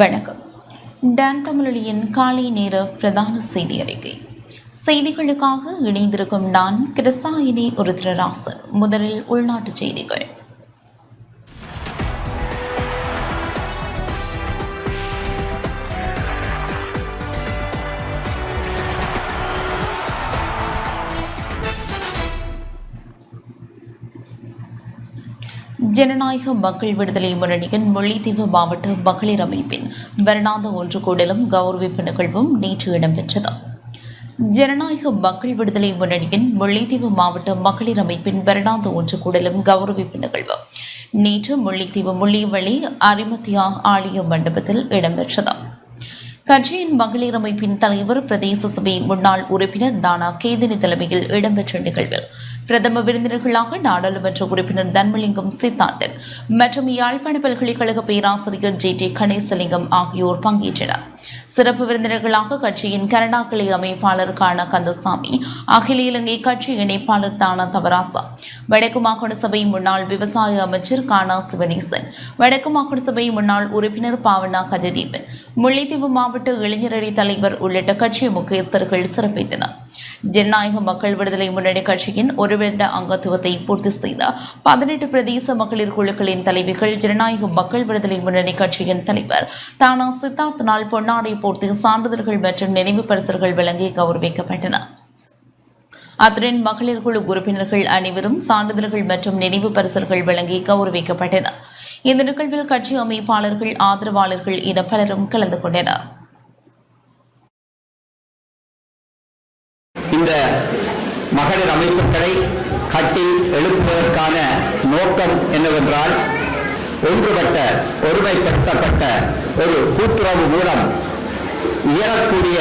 வணக்கம். டான் தமிழொலியின் காலை நேர பிரதான செய்தி அறிக்கை. செய்திகளுக்காக இணைந்திருக்கும் நான் கிருசாயினி உருத்ரராசன். முதலில் உள்நாட்டுச் செய்திகள். ஜனநாயக மக்கள் விடுதலை முன்னணியின் முல்லைத்தீவு மாவட்ட மகளிர் அமைப்பின் வருடாந்த ஒன்று கூடலும் கௌரவிப்பு நிகழ்வும் நேற்று இடம்பெற்றது. ஜனநாயக மக்கள் விடுதலை முன்னணியின் முல்லைத்தீவு மாவட்ட மகளிர் அமைப்பின் வருடாந்த ஒன்று கூடலும் கௌரவிப்பு நிகழ்வு நேற்று முல்லைத்தீவு முள்ளிவழி அரிமத்தியா ஆலய மண்டபத்தில் இடம்பெற்றது. கட்சியின் மகளிர் அமைப்பின் தலைவர் பிரதேச சபை முன்னாள் உறுப்பினர் டானா கேதினி தலைமையில் இடம்பெற்ற நிகழ்வில் பிரதம விருந்தினர்களாக நாடாளுமன்ற உறுப்பினர் தன்மலிங்கம் சித்தார்த்தன் மற்றும் யாழ்ப்பாண பல்கலைக்கழக பேராசிரியர் ஜே டி கணேசலிங்கம் ஆகியோர் பங்கேற்றனர். சிறப்பு விருந்தினர்களாக கட்சியின் கனடா கிளை கந்தசாமி அகில இலங்கை கட்சி இணைப்பாளர் தானா தவராசா வடக்கு மாகாண சபை முன்னாள் விவசாய அமைச்சர் கானா சிவனேசன் வடக்கு மாகாண சபை முன்னாள் உறுப்பினர் பாவனா கஜதீபன் முல்லைத்தீவு மாவட்ட இளைஞரணி தலைவர் உள்ளிட்ட கட்சி முக்கியஸ்தர்கள் சிறப்பித்தனர். ஜனநாயக மக்கள் விடுதலை முன்னணி கட்சியின் ஒரு அங்கத்துவத்தை பூர்த்தி செய்த பதினெட்டு பிரதேச மகளிர் குழுக்களின் தலைவிகள் ஜனநாயக மக்கள் விடுதலை முன்னணி கட்சியின் தலைவர். தானா சித்தார்த்தனால் பொன்னாடை போர்த்தி சான்றிதழ்கள் மற்றும் நினைவு பரிசுகள் வழங்கி கௌரவிக்கப்பட்டன. அத்துடன் மகளிர் குழு உறுப்பினர்கள் அனைவரும் சான்றிதழ்கள் மற்றும் நினைவு பரிசுகள் வழங்கி கௌரவிக்கப்பட்டனர். இந்த நிகழ்வில் கட்சி அமைப்பாளர்கள் ஆதரவாளர்கள் என பலரும் கலந்து கொண்டனர். இந்த மகளிர் அமைப்புகளை கட்டி எழுப்புவதற்கான நோக்கம் என்னவென்றால் ஒன்றுபட்ட ஒருமைப்படுத்தப்பட்ட ஒரு கூட்டுறவு மூலம் இயலக்கூடிய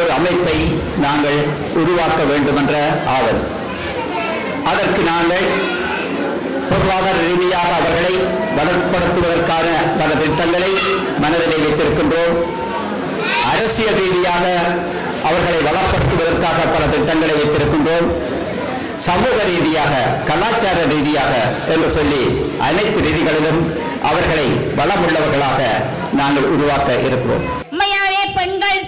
ஒரு அமைப்பை நாங்கள் உருவாக்க வேண்டுமென்ற ஆவல். அதற்கு நாங்கள் பொருளாதார ரீதியாக அவர்களை வளப்படுத்துவதற்கான பல திட்டங்களை மனதிலே வைத்திருக்கின்றோம். அரசியல் ரீதியாக அவர்களை வளப்படுத்துவதற்காக பல திட்டங்களை வைத்திருக்கின்றோம். சமூக ரீதியாக கலாச்சார ரீதியாக என்று சொல்லி அனைத்து ரீதிகளிலும் அவர்களை வளமுள்ளவர்களாக நாங்கள் உருவாக்க இருக்கிறோம். உண்மையாவே பெண்கள்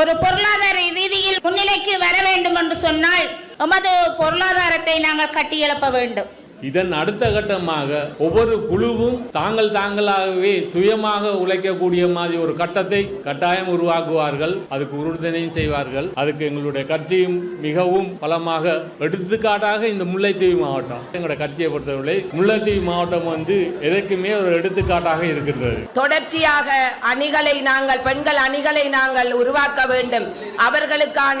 ஒரு பொருளாதார ரீதியில் முன்னிலைக்கு வர வேண்டும் என்று சொன்னால் எமது பொருளாதாரத்தை நாங்கள் கட்டியெழுப்ப வேண்டும். இதன் அடுத்த கட்டமாக ஒவ்வொரு குழுவும் தாங்கள் தாங்களாகவே சுயமாக உழைக்கக்கூடிய மாதிரி ஒரு கட்டத்தை கட்டாயம் உருவாக்குவார்கள். அதுக்கு உறுதுணையும் செய்வார்கள். அதுக்கு எங்களுடைய கட்சியும் மிகவும் பலமாக எடுத்துக்காட்டாக இந்த முல்லைத்தீவு மாவட்டம். எங்களுடைய கட்சியை பொறுத்தவரை முல்லைத்தீவு மாவட்டம் வந்து எதற்குமே ஒரு எடுத்துக்காட்டாக இருக்கின்றது. தொடர்ச்சியாக அணிகளை நாங்கள் பெண்கள் அணிகளை நாங்கள் உருவாக்க வேண்டும். அவர்களுக்கான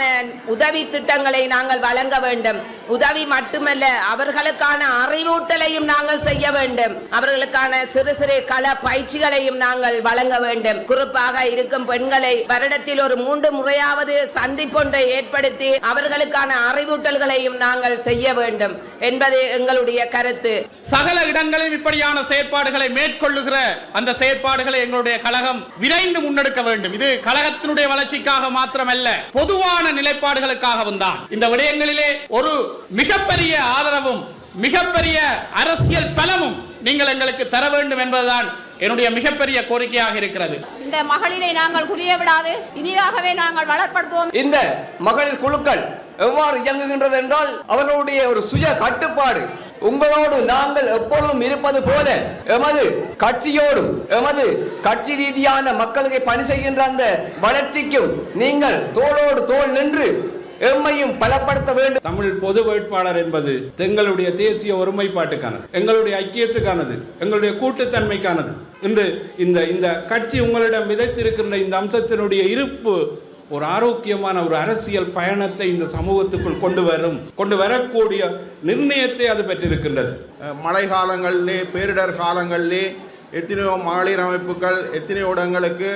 உதவி திட்டங்களை நாங்கள் வழங்க வேண்டும். உதவி மட்டுமல்ல அவர்களுக்கான அறிவூட்டலையும் நாங்கள் செய்ய வேண்டும். அவர்களுக்கான சிறு சிறு கள பயிற்சிகளையும் நாங்கள் வழங்க வேண்டும். குறிப்பாக இருக்கும் பெண்களை வருடத்தில் ஒரு மூன்று முறையாவது சந்திப்பொன்றை ஏற்படுத்தி அவர்களுக்கான அறிவூட்டல்களையும் நாங்கள் செய்ய வேண்டும். என்பது எங்களுடைய கருத்து. சகல இடங்களிலும் இப்படியான செயற்பாடுகளை மேற்கொள்ளுகிற அந்த செயற்பாடுகளை எங்களுடைய கழகம் விரைந்து முன்னெடுக்க வேண்டும். இது கழகத்தினுடைய வளர்ச்சிக்காக மாத்திரமல்ல பொதுவான நிலைப்பாடுகளுக்காகவும் தான். இந்த விடயங்களிலே ஒரு மிகப்பெரிய ஆதரவும் மிகப்பெரிய அரசியல் பலமும் நீங்கள் எங்களுக்கு தர வேண்டும் என்பதுதான் என்னுடைய மிகப்பெரிய கோரிக்கையாக இருக்கிறது. இந்த மகளிரை நாங்கள் குறிய விடாது இனிதாகவே நாங்கள் வளர்ப்படுத்துவோம். இந்த மகளிர் குழுக்கள் எவ்வாறு இயங்குகின்றது என்றால் அவர்களுடைய ஒரு சுய கட்டுப்பாடு. உங்களோடு நாங்கள் எப்பொழுதும் இருப்பது போல எமது கட்சியோடும் எமது கட்சி ரீதியான மக்களுக்கு பணி செய்கின்ற அந்த வளர்ச்சிக்கும் நீங்கள் தோளோடு தோள் நின்று எம்மையும் பலப்படுத்த வேண்டும். தமிழ் பொது வேட்பாளர் என்பது எங்களுடைய தேசிய ஒருமைப்பாட்டுக்கானது எங்களுடைய ஐக்கியத்துக்கானது எங்களுடைய கூட்டுத்தன்மைக்கானது. இன்று இந்த இந்த கட்சி உங்களிடம் விதைத்திருக்கின்ற இந்த அம்சத்தினுடைய இருப்பு ஒரு ஆரோக்கியமான ஒரு அரசியல் பயணத்தை இந்த சமூகத்துக்குள் கொண்டு வரும் கொண்டு வரக்கூடிய நிர்ணயத்தை அது பெற்றிருக்கின்றது. மழை காலங்களிலே பேரிடர் காலங்களிலே எத்தனையோ மகளிர் அமைப்புகள் எத்தனையோ இடங்களுக்கு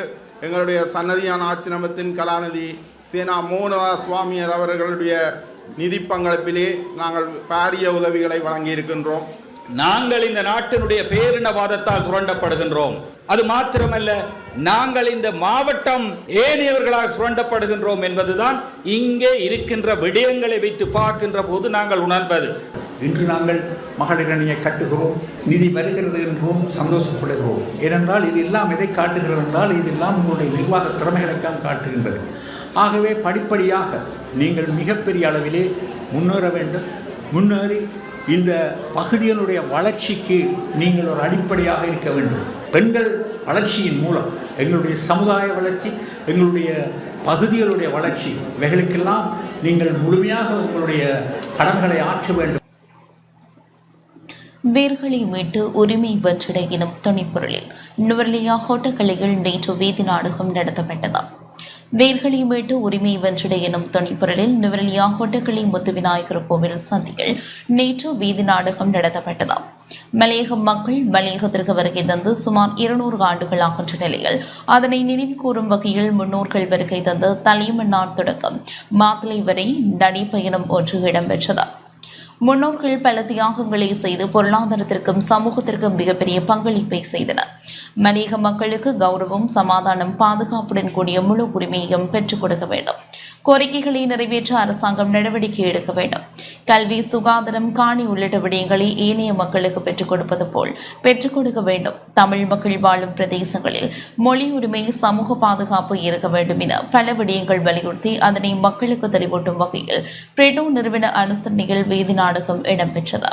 எங்களுடைய சன்னதியான ஆச்சிரமத்தின் கலாநிதி சேனா மோகனதா சுவாமியர் அவர்களுடைய நிதி பங்களிப்பிலே நாங்கள் பாரிய உதவிகளை வழங்கி இருக்கின்றோம் நாங்கள் இந்த நாட்டினுடைய பேரினவாதத்தால் சுரண்டப்படுகின்றோம். அது மாத்திரமல்ல நாங்கள் இந்த மாவட்டம் ஏனையவர்களால் சுரண்டப்படுகின்றோம் என்பதுதான் இங்கே இருக்கின்ற விடயங்களை வைத்து பார்க்கின்ற போது நாங்கள் உணர்வது. இன்று நாங்கள் மகளிர் அணியை கட்டுகிறோம் நிதி வருகிறது என்றும் சந்தோஷப்படுகிறோம். ஏனென்றால் இது எல்லாம் எதை காட்டுகிறது என்றால் இதெல்லாம் உங்களுடைய நிர்வாக திறமைகளைத்தான் காட்டுகின்றது. ஆகவே படிப்படியாக நீங்கள் மிகப்பெரிய அளவிலே முன்னேற வேண்டும். முன்னேறி இந்த பகுதியினுடைய வளர்ச்சிக்கு நீங்கள் ஒரு அடிப்படையாக இருக்க வேண்டும். பெண்கள் வளர்ச்சியின் மூலம் எங்களுடைய சமுதாய வளர்ச்சி எங்களுடைய பகுதிகளுடைய வளர்ச்சி இவைகளுக்கெல்லாம் நீங்கள் முழுமையாக உங்களுடைய கடன்களை ஆற்ற வேண்டும். வேர்களை மீட்டு உரிமை வெற்றிட எனும் துணைப்பொருளில் நுவர்லியா ஹோட்டக்கலையில் நேற்று வீதி நாடகம் நடத்தப்பட்டது. வேர்களை மீட்டு உரிமை வெற்றிட எனும் துணைப்பொருளில் நுவரலியா ஹோட்டக்கலை முத்து விநாயகர் கோவில் சந்தியில் நேற்று வீதி நாடகம் நடத்தப்பட்டது மலையக மக்கள் மலையகத்திற்கு வருகை தந்து சுமார் இருநூறு ஆண்டுகள் ஆகின்ற நிலையில் அதனை நினைவு கூறும் வகையில் முன்னோர்கள் வருகை தந்து தலைமன்னார் தொடக்கம். மாத்தலை வரை நடைப்பயணம் ஒன்று இடம்பெற்றது முன்னோர்கள் பல தியாகங்களை செய்து பொருளாதாரத்திற்கும் சமூகத்திற்கும் மிகப்பெரிய பங்களிப்பை செய்தனர். மனித மக்களுக்கு கௌரவம் சமாதானம் பாதுகாப்புடன் கூடிய முழு உரிமையையும் பெற்றுக் கொடுக்க வேண்டும். கோரிக்கைகளை நிறைவேற்ற அரசாங்கம் நடவடிக்கை எடுக்க வேண்டும். கல்வி சுகாதாரம் காணி உள்ளிட்ட விடயங்களை ஏனைய மக்களுக்கு பெற்றுக் கொடுப்பது போல் பெற்றுக் கொடுக்க வேண்டும். தமிழ் மக்கள் வாழும் பிரதேசங்களில் மொழி உரிமை சமூக பாதுகாப்பு இருக்க வேண்டும் என பல விடயங்கள் வலியுறுத்தி அதனை மக்களுக்கு தெளிவூட்டும் வகையில் பிரெடோ நிறுவன அனுசரணையில் வேதி நாடகம் இடம்பெற்றது.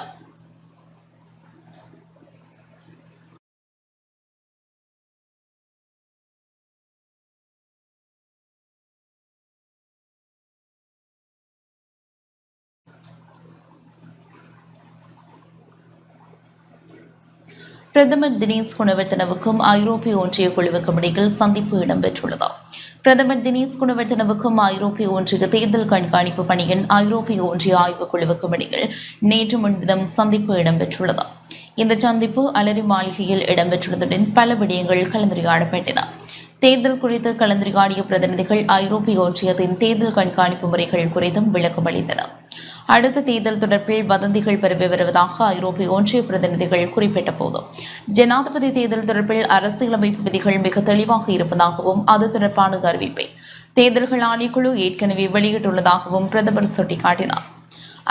பிரதமர் தினேஷ் குணவர்த்தனவுக்கும் ஐரோப்பிய ஒன்றிய குழுவுக்கும் இடையில் சந்திப்பு இடம்பெற்றுள்ளது. பிரதமர் தினேஷ் குணவர்த்தனவுக்கும் ஐரோப்பிய ஒன்றிய தேர்தல் கண்காணிப்பு பணியின் ஐரோப்பிய ஒன்றிய ஆய்வுக் குழுவுக்கும் இடையில் நேற்று முன்தினம் சந்திப்பு இடம்பெற்றுள்ளது. இந்த சந்திப்பு அலரி மாளிகையில் இடம்பெற்றுள்ளதுடன் பல விடயங்கள் கலந்துரையாடப்பட்டன. தேர்தல் குறித்து கலந்துரையாடிய பிரதிநிதிகள் ஐரோப்பிய ஒன்றியத்தின் தேர்தல் கண்காணிப்பு முறைகள் குறித்தும் விளக்கம் அளித்தனர் அடுத்த தேர்தல் தொடர்பில் வதந்திகள் பரவி வருவதாக ஐரோப்பிய ஒன்றிய பிரதிநிதிகள் குறிப்பிட்ட போது. ஜனாதிபதி தேர்தல் தொடர்பில் அரசியலமைப்பு விதிகள் மிக தெளிவாக இருப்பதாகவும் அது தொடர்பான அறிவிப்பை தேர்தல்கள் ஆணைக்குழு ஏற்கனவே வெளியிட்டுள்ளதாகவும் பிரதமர் சுட்டிக்காட்டினார்.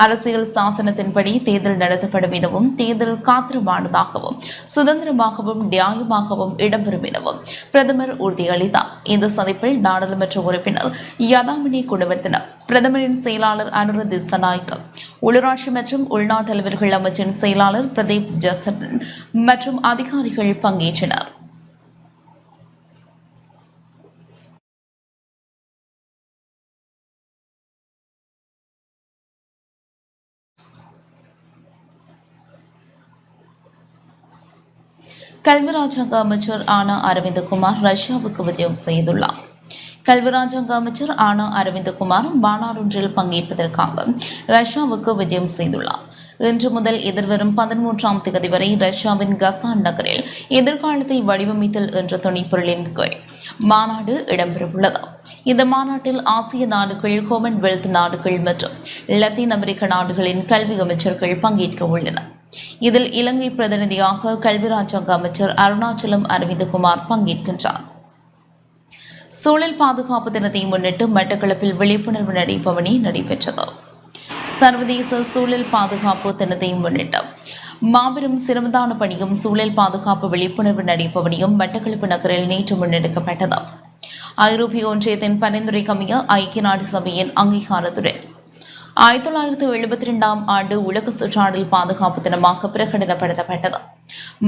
அரசியல் சாசனத்தின்படி தேர்தல் நடத்தப்படும் எனவும் தேர்தல் காத்திரமானதாகவும் சுதந்திரமாகவும் நியாயமாகவும் இடம்பெறும் எனவும் பிரதமர் உறுதியளித்தார். இந்த சந்திப்பில் நாடாளுமன்ற உறுப்பினர் யதாமினி குணவர்த்தன பிரதமரின் செயலாளர் அனுரதி திசநாயக்க உள்ளூராட்சி மற்றும் உள்நாட்டு தலைவர்கள் அமைச்சின் செயலாளர் பிரதீப் ஜசரன் மற்றும் அதிகாரிகள் பங்கேற்றனர். கல்வி ராஜாங்க அமைச்சர் ஆனா அரவிந்தகுமார் ரஷ்யாவுக்கு விஜயம் செய்துள்ளார். கல்வி ராஜாங்க அமைச்சர் ஆனா அரவிந்தகுமார் மாநாடொன்றில் பங்கேற்பதற்காக ரஷ்யாவுக்கு விஜயம் செய்துள்ளார். இன்று முதல் எதிர்வரும் பதிமூன்றாம் தேதி வரை ரஷ்யாவின் கசான் நகரில் எதிர்காலத்தை வடிவமைத்தல் என்ற துணைப்பொருளின் கீழ் மாநாடு இடம்பெறவுள்ளது. இந்த மாநாட்டில் ஆசிய நாடுகள் காமன்வெல்த் நாடுகள் மற்றும் லத்தீன் அமெரிக்க நாடுகளின் கல்வி அமைச்சர்கள் பங்கேற்க உள்ளனர் இதில் இலங்கை பிரதிநிதியாக கல்வி ராஜாங்க அமைச்சர் அருணாச்சலம் அரவிந்தகுமார் பங்கேற்கின்றார். சூழல் பாதுகாப்பு தினத்தை முன்னிட்டு மட்டக்களப்பில் விழிப்புணர்வு நடைபவனி நடைபெற்றது. சர்வதேச சூழல் பாதுகாப்பு தினத்தை முன்னிட்டு மாபெரும் சிரமதான பணியும் சூழல் பாதுகாப்பு விழிப்புணர்வு நடைபவனியும் மட்டக்களப்பு நகரில் நேற்று முன்னெடுக்கப்பட்டது. ஐரோப்பிய ஒன்றியத்தின் பரிந்துரைக்கமைய ஐக்கிய நாடு சபையின் அங்கீகாரத்துடன் ஆயிரத்தி தொள்ளாயிரத்தி எழுபத்தி ரெண்டாம் ஆண்டு உலக சுற்றாடல் பாதுகாப்பு தினமாக பிரகடனப்படுத்தப்பட்டது.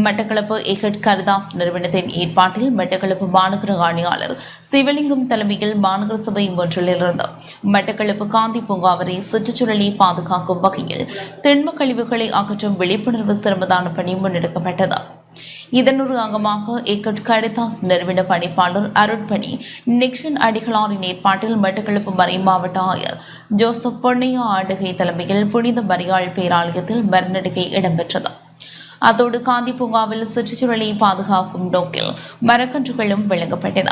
மட்டக்களப்பு எஹட் கரிதாஸ் நிறுவனத்தின் ஏற்பாட்டில் மட்டக்களப்பு மாநகர ஆணையாளர் சிவலிங்கம் தலைமையில் மாநகர சபை ஒன்றிலிருந்து மட்டக்களப்பு காந்தி பூங்கா வரை சுற்றுச்சூழலை பாதுகாக்கும் வகையில் திண்ம கழிவுகளை அகற்றும் விழிப்புணர்வு சிரமதான பணி முன்னெடுக்கப்பட்டது. இதன் ஒரு அங்கமாக ஏக்கட் கடிதாஸ் நிறுவன பணிப்பாளர் அருட்பணி நிக்ஷன் அடிகளாரின் ஏற்பாட்டில் மட்டக்களப்பு மறை மாவட்ட ஆயர் ஜோசப் பொன்னையா ஆண்டுகை தலைமையில் புனித மரியாள் பேராலயத்தில் மரநடுகை இடம்பெற்றது. அதோடு காந்தி பூங்காவில் சுற்றுச்சூழலை பாதுகாக்கும் நோக்கில் மரக்கன்றுகளும் வழங்கப்பட்டன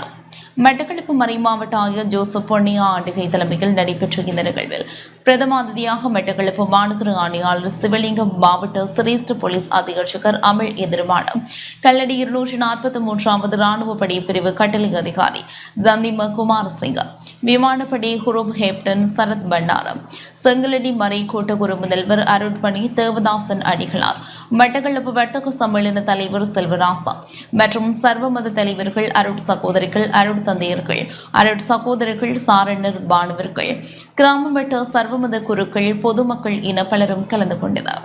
மட்டக்களப்பு மறைமாவட்ட ஆயர் ஜோசப் பொன்னியா ஆண்டிகை தலைமையில் நடைபெற்ற இந்த நிகழ்வில் பிரதம அதிதியாக மட்டக்களப்பு மாநகர ஆணையாளர் சிவலிங்கம் மாவட்ட சிரேஷ்ட போலீஸ் அத்தியட்சகர் அமிழ் எதிர்மானம் கல்லடி இருநூற்றி நாற்பத்தி மூன்றாவது ராணுவ படை பிரிவு கட்டளை அதிகாரி சந்திம குமாரசிங்க விமானப்படை ஹுரூப் ஹேப்டன் சரத் பண்டாரம் செங்கலடி மறை கோட்டகுரு முதல்வர் அருட்பணி தேவதாசன் அடிகளார் மட்டக்களப்பு வர்த்தக சம்மேளன தலைவர் செல்வராசா மற்றும் சர்வமத தலைவர்கள் அருட் சகோதரிகள் அருட் தந்தையர்கள் அரட் சகோதரர்கள் சாரணர் மாணவர்கள் கிராம வட்ட சர்வமத குருக்கள் பொதுமக்கள் என பலரும் கலந்து கொண்டனர்.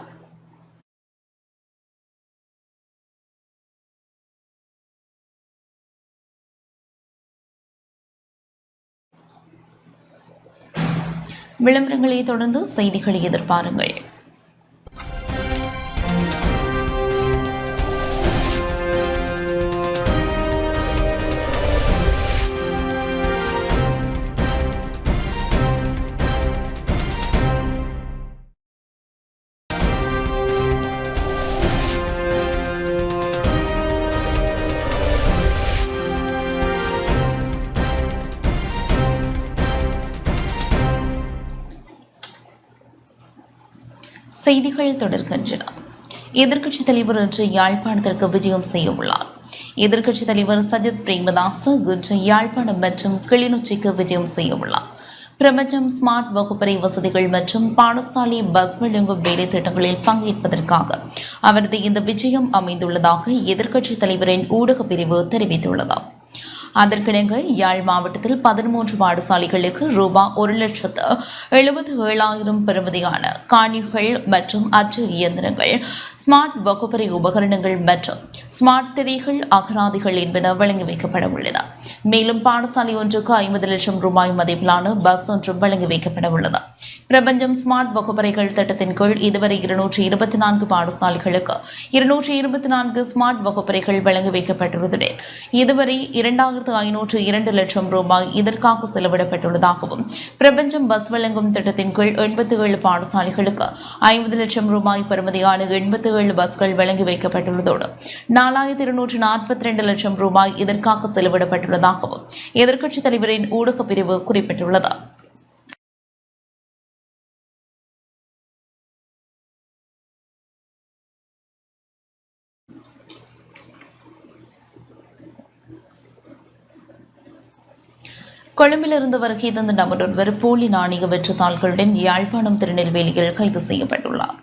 விளம்பரங்களை தொடர்ந்து செய்திகளை எதிர்பாருங்கள். செய்திகள் தொடர்கின்றன. எதிர்க்கட்சித் தலைவர் இன்று யாழ்ப்பாணத்திற்கு விஜயம் செய்ய உள்ளார். எதிர்க்கட்சித் தலைவர் சஜித் பிரேமதாஸ் இன்று யாழ்ப்பாணம் மற்றும் கிளிநொச்சிக்கு விஜயம் செய்ய உள்ளார். பிரபஞ்சம் ஸ்மார்ட் வகுப்பறை வசதிகள் மற்றும் பாடசாலை பஸ் வழங்கும் வேலை திட்டங்களில் பங்கேற்பதற்காக அவரது இந்த விஜயம் அமைந்துள்ளதாக எதிர்க்கட்சித் தலைவரின் ஊடகப் பிரிவு தெரிவித்துள்ளதாம் அதற்கிணங்க யாழ் மாவட்டத்தில் பதிமூன்று பாடசாலைகளுக்கு ரூபாய் ஒரு லட்சத்து எழுபத்தி ஏழாயிரம் பெறுமதியான காணிகள் மற்றும் அச்சு இயந்திரங்கள் ஸ்மார்ட் வகுப்பறை உபகரணங்கள் மற்றும் ஸ்மார்ட் திரைகள் அகராதிகள் என்பன வழங்கி வைக்கப்பட உள்ளன. மேலும் பாடசாலை ஒன்றுக்கு ஐம்பது லட்சம் ரூபாய் மதிப்பிலான பஸ் ஒன்றும் வழங்கி வைக்கப்பட உள்ளது. பிரபஞ்சம் ஸ்மார்ட் வகுப்பறைகள் திட்டத்தின் கீழ் இதுவரை இருநூற்றி இருபத்தி நான்கு பாடசாலைகளுக்கு இருநூற்றி இருபத்தி நான்கு ஸ்மார்ட் வகுப்பறைகள் வழங்கி வைக்கப்பட்டுள்ளதுடன் இதுவரை இரண்டாயிரத்து ஐநூற்று இரண்டு லட்சம் ரூபாய் இதற்காக செலவிடப்பட்டுள்ளதாகவும் பிரபஞ்சம் பஸ் வழங்கும் திட்டத்தின் கீழ் எண்பத்தி ஏழு பாடசாலைகளுக்கு ஐம்பது லட்சம் ரூபாய் பெறுமதியான எண்பத்தி ஏழு பஸ்கள் வழங்கி வைக்கப்பட்டுள்ளதோடு நாலாயிரத்தி இருநூற்று நாற்பத்தி ரெண்டு லட்சம் ரூபாய் இதற்காக செலவிடப்பட்டுள்ளதாகவும் எதிர்க்கட்சித் தலைவரின் ஊடகப் பிரிவு குறிப்பிட்டுள்ளது. கொழும்பிலிருந்து வருகை தந்த நபர் ஒருவர் போலி நாணய வெற்றுத்தாள்களுடன் யாழ்ப்பாணம் திருநெல்வேலியில் கைது செய்யப்பட்டுள்ளார்.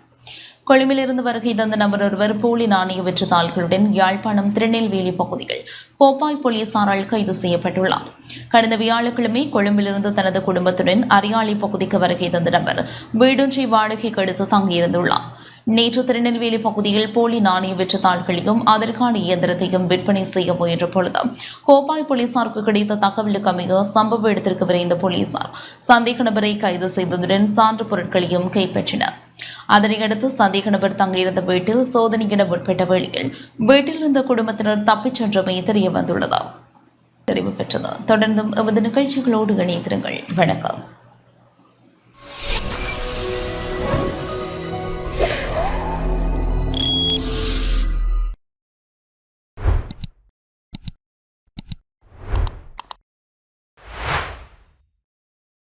கொழும்பிலிருந்து வருகை தந்த நபர் ஒருவர் போலி நாணய வெற்றுத்தாள்களுடன் யாழ்ப்பாணம் திருநெல்வேலி பகுதியில் கோப்பாய் போலீசாரால் கைது செய்யப்பட்டுள்ளார். கடந்த வியாழக்கிழமை கொழும்பிலிருந்து தனது குடும்பத்துடன் அரியாலை பகுதிக்கு வருகை தந்த நபர் வீடொன்றை வாடகைக்கு எடுத்து தங்கியிருந்துள்ளார். நேற்று திருநெல்வேலி பகுதியில் போலி நாணய வெற்றுத்தாள்களையும் அதற்கான இயந்திரத்தையும் விற்பனை செய்ய முயன்ற பொழுது கோப்பாய் போலீசாருக்கு கிடைத்த தகவலுக்கு அமைய சம்பவ இடத்திற்கு விரைந்த போலீசார் சந்தேக நபரை கைது செய்ததுடன் சான்று பொருட்களையும் கைப்பற்றினர். அதனையடுத்து சந்தேக நபர் தங்கியிருந்த வீட்டில் சோதனையிட முற்பட்ட வேளையில் வீட்டில் இருந்த குடும்பத்தினர் தப்பிச் சென்றமை தெரிய வந்துள்ளது தெரிவு பெற்றது. தொடர்ந்தும் எமது நிகழ்ச்சிகளோடு இணைந்திருங்கள். வணக்கம்.